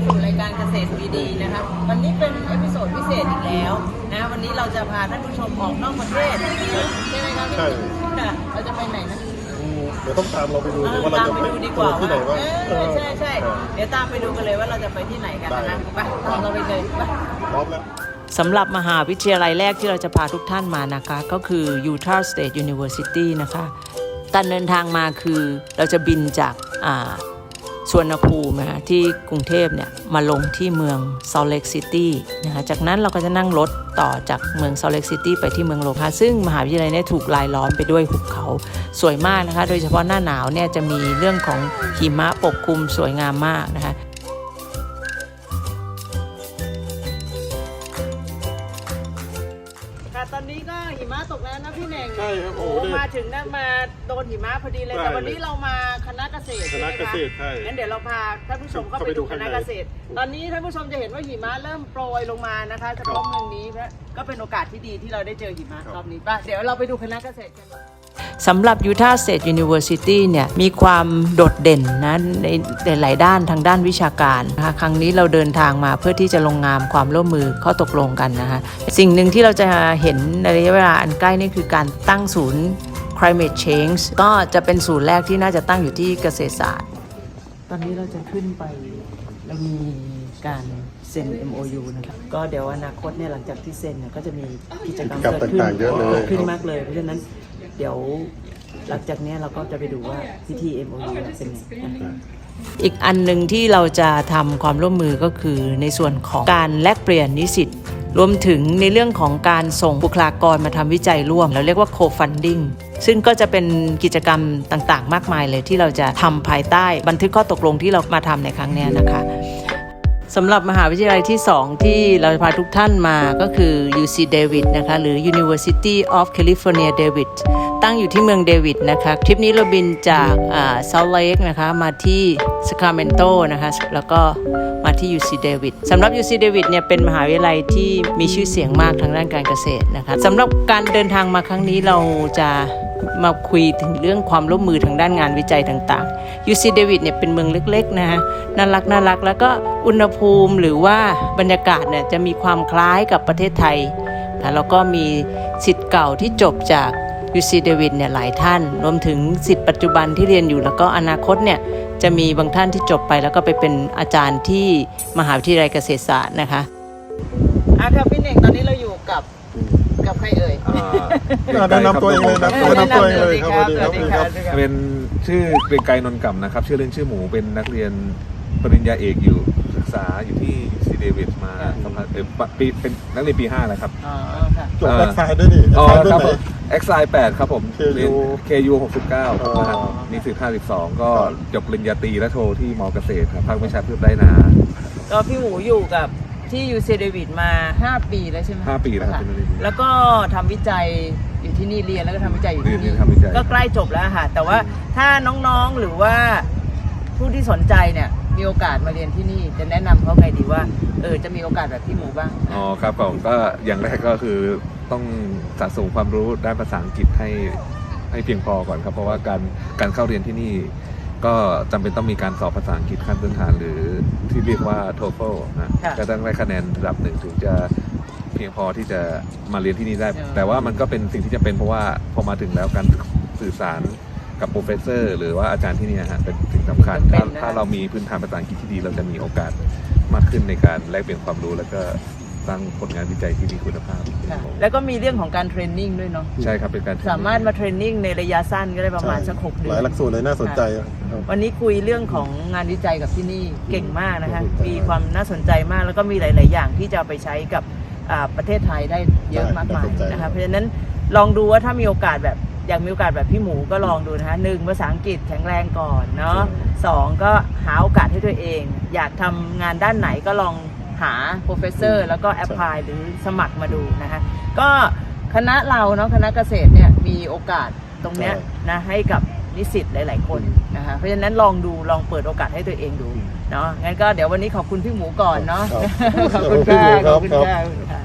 เยู่รายการเกษตรดีๆนะคะวันนี้เป็นเอพิโซดพิเศษอีกแล้วนะวันนี้เราจะพาท่านผู้ชมออกนอกประเทศใช่ไหมครับใช่เราจะไปไหนนะเดี๋ยวต้องตามเราไปดูว่าเราจะไปดีกว่าที่ไหนว่าใช่ใช่เดี๋ยวตามไปดูกันเลยว่าเราจะไปที่ไหนกันนะไปตามเราไปเลยไปพร้อมแล้วสำหรับมหาวิทยาลัยแรกที่เราจะพาทุกท่านมานะคะ ก็คือ Utah State University นะคะการเดินทางมาคือเราจะบินจากา สวนภูมินะคะที่กรุงเทพเนี่ยมาลงที่เมืองซาเล็กซิตี้นะคะจากนั้นเราก็จะนั่งรถต่อจากเมืองซาเล็กซิตี้ไปที่เมืองโลคาซึ่งมหาวิทยาลัยเนี่ยถูกลายล้อมไปด้วยหุบเขาสวยมากนะคะ โดยเฉพาะหน้าหนาวเนี่ยจะมีเรื่องของหิมะปกคลุมสวยงามมากนะคะ ตอนนี้ก็หิมะตกแล้วนะพี่เน่งใช่ครับโอ้โอ้โหเนี่ยมาถึงนะมาโดนหิมะพอดีเลย ใช่แต่วันนี้เรามาคณะเกษตรคณะเกษตรใช่ไหมใช่คะงั้นเดี๋ยวเราพาท่านผู้ชมเข้าเข้าไปไปดูดูคข้างณะใน เกษตร ตอนนี้ท่านผู้ชมจะเห็นว่าหิมะเริ่มโปรยลงมานะคะเฉพาะเมืองนี้และก็เป็นโอกาสที่ดีที่เราได้เจอหิมะรอบนี้ป่ะเดี๋ยวเราไปดูคณะเกษตรกัน สำหรับ Utah State University เนี่ยมีความโดดเด่นนะในในหลายด้านทางด้านวิชาการนะคะครั้งนี้เราเดินทางมาเพื่อที่จะลงนามความร่วมมือข้อตกลงกันนะคะสิ่งหนึ่งที่เราจะเห็นในระยะเวลาอันใกล้นี่คือการตั้งศูนย์ climate change ก็จะเป็นศูนย์แรกที่น่าจะตั้งอยู่ที่เกษตรศาสตร์ ตอนนี้เราจะขึ้นไปเรามีการเซ็น MOU นะครับ ก็เดี๋ยวอนาคตเนี่ยหลังจากที่เซ็นเนี่ยก็จะมีกิจกรรมกิจกรรมเกิดขึ้นต่างๆเยอะเลยกิดขึ้นมากเลย เพราะฉะนั้นเดี๋ยวหลังจากนี้เราก็จะไปดูว่าพิธี MOU เป็นไงนะอีกอันหนึ่งที่เราจะทำความร่วมมือก็คือในส่วนของการแลกเปลี่ยนนิสิตรวมถึงในเรื่องของการส่งบุคลากรมาทำวิจัยร่วม เราเรียกว่า co-funding ซึ่งก็จะเป็นกิจกรรมต่างๆ มากมายเลยที่เราจะทำภายใต้บันทึกข้อตกลงที่เรามาทำในครั้งนี้นะคะสำหรับมหาวิทยาลัยที่ 2 ที่เราพาทุกท่านมาก็คือ UC Davis นะคะหรือ University of California Davis ตั้งอยู่ที่เมืองเดวิดนะคะทริปนี้เราบินจากเซาท์เลกนะคะมาที่ Sacramento นะคะแล้วก็มาที่ UC Davis สำหรับ UC Davis เนี่ยเป็นมหาวิทยาลัยที่มีชื่อเสียงมากทางด้านการเกษตรนะคะสำหรับการเดินทางมาครั้งนี้เราจะมาคุยถึงเรื่องความร่วมมือทางด้านงานวิจัยต่างๆ UC Davis เนี่ยเป็นเมืองเล็กๆนะฮะน่ารักน่ารักแล้วก็อุณหภูมิหรือว่าบรรยากาศเนี่ยจะมีความคล้ายกับประเทศไทยแล้วก็มีสิทธิ์เก่าที่จบจาก UC Davis เนี่ยหลายท่าน รวมถึงสิทธิ์ปัจจุบันที่เรียนอยู่แล้วก็อนาคตเนี่ยจะมีบางท่านที่จบไปแล้วก็ไปเป็นอาจารย์ที่มหาวิทยาลัยเกษตรศาสตร์นะคะอะครับพี่เน่งตอนนี้เราอยู่กับกับใครเอ่ยอ่าแนะนำตัวเองเลยนะเออแนะนำตัวเองเลยครับสวัสดีครับสวัสดีครับสวัสดีครับเป็นชื่อเกรียงไกรนนท์กำนะครับ ชื่อเล่นชื่อหมูเป็นนักเรียนปริญญาเอกอยู่ศึก ษาอยู่ที่ซีเดวิดมาสัมภาษณ์เอ่อปปีเป็นนักเรียนปี5แล้วครับ อ๋อค่ะ จบแบ็คไซด์ด้วยนี่อ๋อแบ็คไซด์ครุ่รับนไหน เอ็กไซแปดครับผม KU เรียน KU 69อ๋อนะครับนิสิต52ก็ครับจบปริญญาตรีและโทที่มอเกษตรครับภาควิชาพืชไร่นา ก็พี่หมูอยู่กับที่ยูเซเดวิดมา 5 ปีแล้วใช่ไหม5ปีแล้วครับค่ะเป็นนักเรียนแล้วก็ทำวิจัยอยู่ที่นี่เรียนแล้วก็ทำวิจัยอยู่ที่เรีนี่ยนทำวิจัย ก็ใกล้จบแล้วค่ะ แต่ว่าถ้าน้องๆหรือว่าผู้ที่สนใจเนี่ย มีโอกาสมาเรียนที่นี่ จะแนะนำเขาไงดีว่า เออ จะมีโอกาสแบบพี่หมูบ้าง อ๋อครับผมก็อย่างแรกก็คือต้องสะสมความรู้ด้านภาษาอังกฤษให้ให้เพียงพอก่อนครับ เพราะว่าการการเข้าเรียนที่นี่ ก็จำเป็นต้องมีการสอบภาษาอังกฤษขั้นพื้นฐานหรือที่เรียกว่า TOEFL นะค่ะ ก็ต้องได้คะแนนระดับหนึ่งถึงจะเพียงพอที่จะมาเรียนที่นี่ได้เออแต่ว่ามันก็เป็นสิ่งที่จะเป็นเพราะว่าพอมาถึงแล้วการสื่อสาร กับโปรเฟสเซอร์หรือว่าอาจารย์ที่นี่ฮะเป็นสิ่งสำคัญถ้าถ้าเรามีพื้นฐานภาษาอังกฤษที่ดี เราจะมีโอกาสมากขึ้นในการแลกเปลี่ยนความรู้ แล้วก็สร้างผลงานวิจัยที่มีคุณภาพค่ะแล้วก็มีเรื่องของการเทรนนิ่งด้วยเนาะใช่ครับเป็นการ สามารถมาเทรนนิ่งในระยะสั้นก็ได้ประมาณสักหกเดืหอลายน หลักสูตรเลยน่าสนใจครับ วันนี้คุยเรื่องของงานวิจัยกับที่นี่เก่งมากนะคะขอบคุณครับมีความน่าสนใจมากแล้วก็มีหลาย ๆ อย่างที่จะเอาไปใช้กับอ่าประเทศไทยได้เยอะมากมายน่าสนใจ นะคะ เพราะฉะนั้นลองดูว่าถ้ามีโอกาสแบบ อยากมีโอกาสแบบพี่หมูก็ลองดูนะคะหนึ่งภาษาอังกฤษแข็งแรงก่อนเนาะสองก็หาโอกาสให้ตัวเอง อยากทำงานด้านไหนก็ลองหา professor แล้วก็ apply หรือสมัครมาดูนะคะก็คณะเราเนาะคณะเกษตรเนี่ยมีโอกาสตรงเนี้ยนะให้กับนิสิตหลาย ๆ คนนะคะเพราะฉะนั้นลองดูลองเปิดโอกาสให้ตัวเองดูเนาะงั้นก็เดี๋ยววันนี้ขอบคุณพี่หมูก่อนเนาะครับขอบคุณขอบคุณพี่หมูค่ะครับขอบคุณครับค่ะขอบคุณค่ะ